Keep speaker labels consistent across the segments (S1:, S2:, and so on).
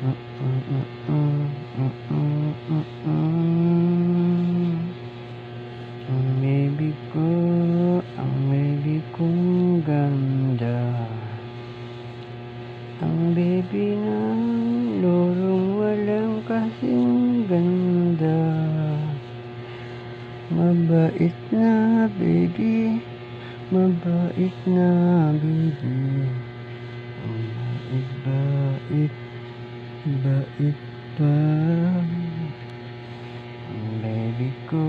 S1: Ang baby ko, ang baby kong ganda. Ang baby ng lorong walang kasing ganda. Mabait na baby, mabait na baby. Bait-bait, bait baik banget babyku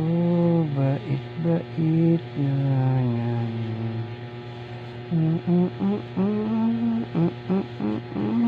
S1: baik baik nyanyi mm -mm -mm -mm -mm -mm -mm.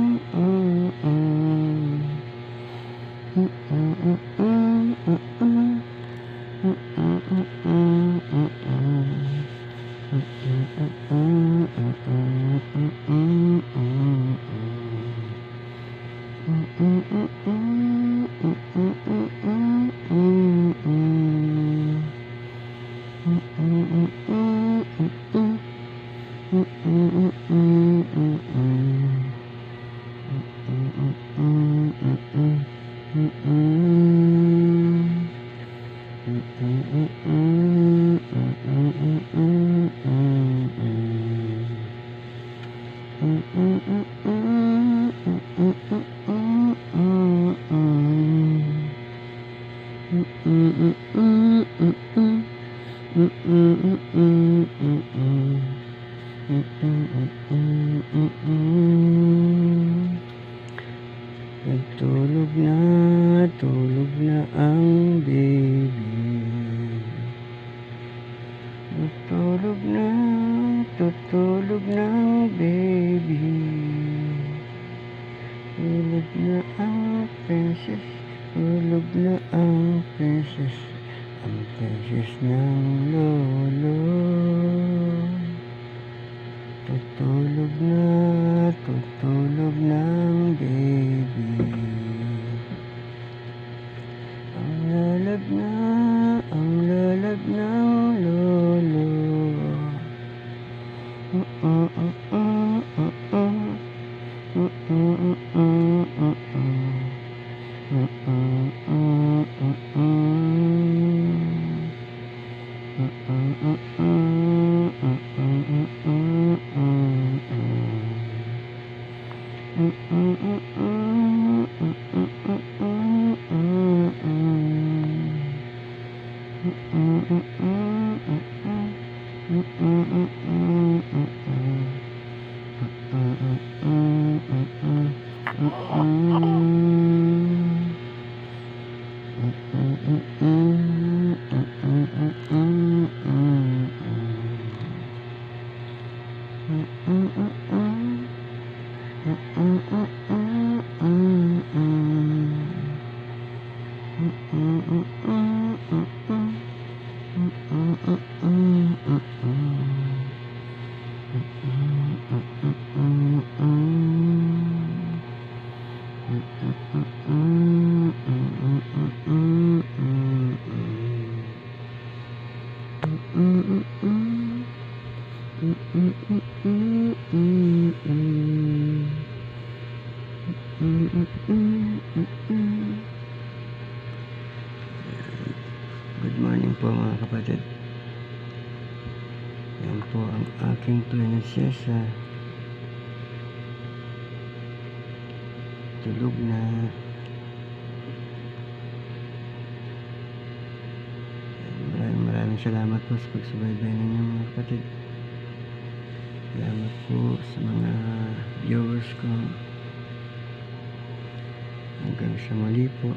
S1: Nagtulog na, tulog na ang baby. Tutulog na, tutulog na ang baby. Tulog na ang princess, tulog na ang princess Ang princess ng lolo. Tutulog na, tutulog ng baby. Ang lalag na, ang lalag ng lolo. Mm-mm-mm-mm, mm-mm. Mm-mm-mm-mm, Mm-mm-mm. Mm-mm-mm-mm. Good morning po mga kapatid. Yan po ang aking prinsesa. Tulog na. Maraming maraming salamat po sa pagsubaybay ninyo mga kapatid. Salamat po sa mga viewers ko. Hanggang sa muli po.